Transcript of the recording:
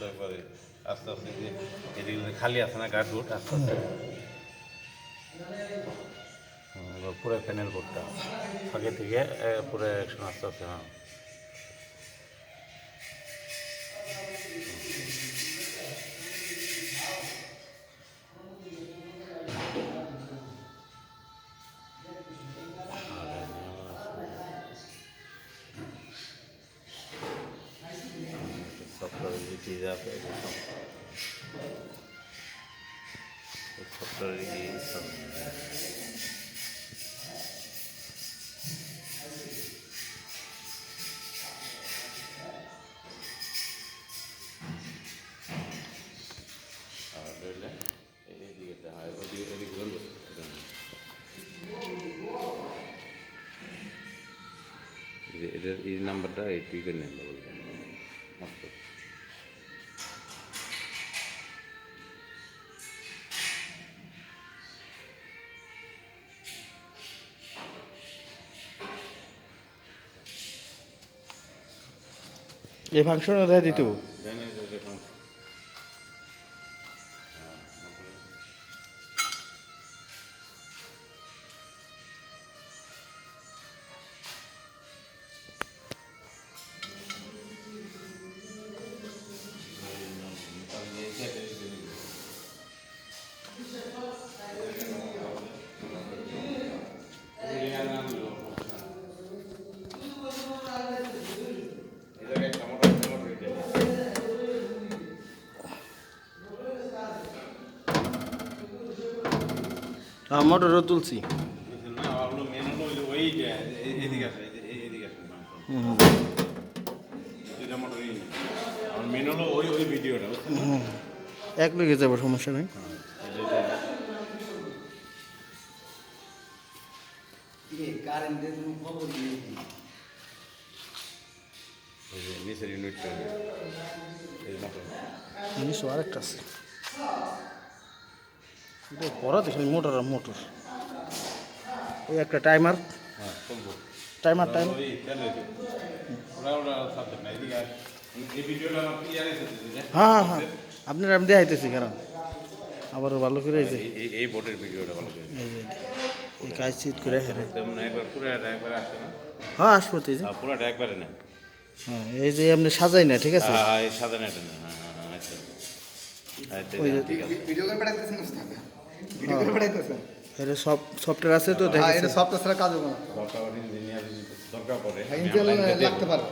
আস্তে করে আস্তে আস্তে যে এদিকে খালি আছে না গার্ড রুট আস্তে আস্তে পুরো প্যানেল বোর্ডটা আগে থেকে পুরো একশো আস্তে আস্তে হ্যাঁ সফটওয়্যার দিয়ে সব আর রইলে এদিকে হয় ওদিকে ওদিকে বলব এটার এই নাম্বারটা এই টুইকের নাম্বার বলবেন এই ফাংশন দেয় দিত? ভিডিওটা বুঝছেন না? এক লেগে যাব সমস্যা নেই। নিচের ইউনিটটা মোটর। জিনিস আরেকটা আছে। এটা মোটর আর মোটর। ওই একটা টাইমার হ্যাঁ টাইমার টাইমার ওই তেল হয়েছে। ওরা ওরা সাবজেক্ট না এদিকে আর- এই ভিডিওটা আমার ক্লিয়ার এসেছে যে হ্যাঁ হ্যাঁ আপনার আমি দেখাইতেছি কারণ আবারও ভালো করে এই এই- বোর্ডের ভিডিওটা ভালো করে। এই কাজ চিট করে হেরে না হ্যাঁ আসব তো এই যে। আর পুরোটা একবারে না হ্যাঁ এই যে আপনি সাজাই না ঠিক আছে? হ্যাঁ এই সাদা নেটা না হ্যাঁ হ্যাঁ হ্যাঁ, আচ্ছা আচ্ছা ঠিক আছে। ভিডিও করে পাঠাইতেছেন ভিডিও করে পাঠাইতেছেন এটা সব সফটওয়্যার আছে তো হ্যাঁ এটা সফটওয়্যার ছাড়া কাজ হবে না সরকার ইঞ্জিনিয়ার দরকার পড়ে লাগতে পারে।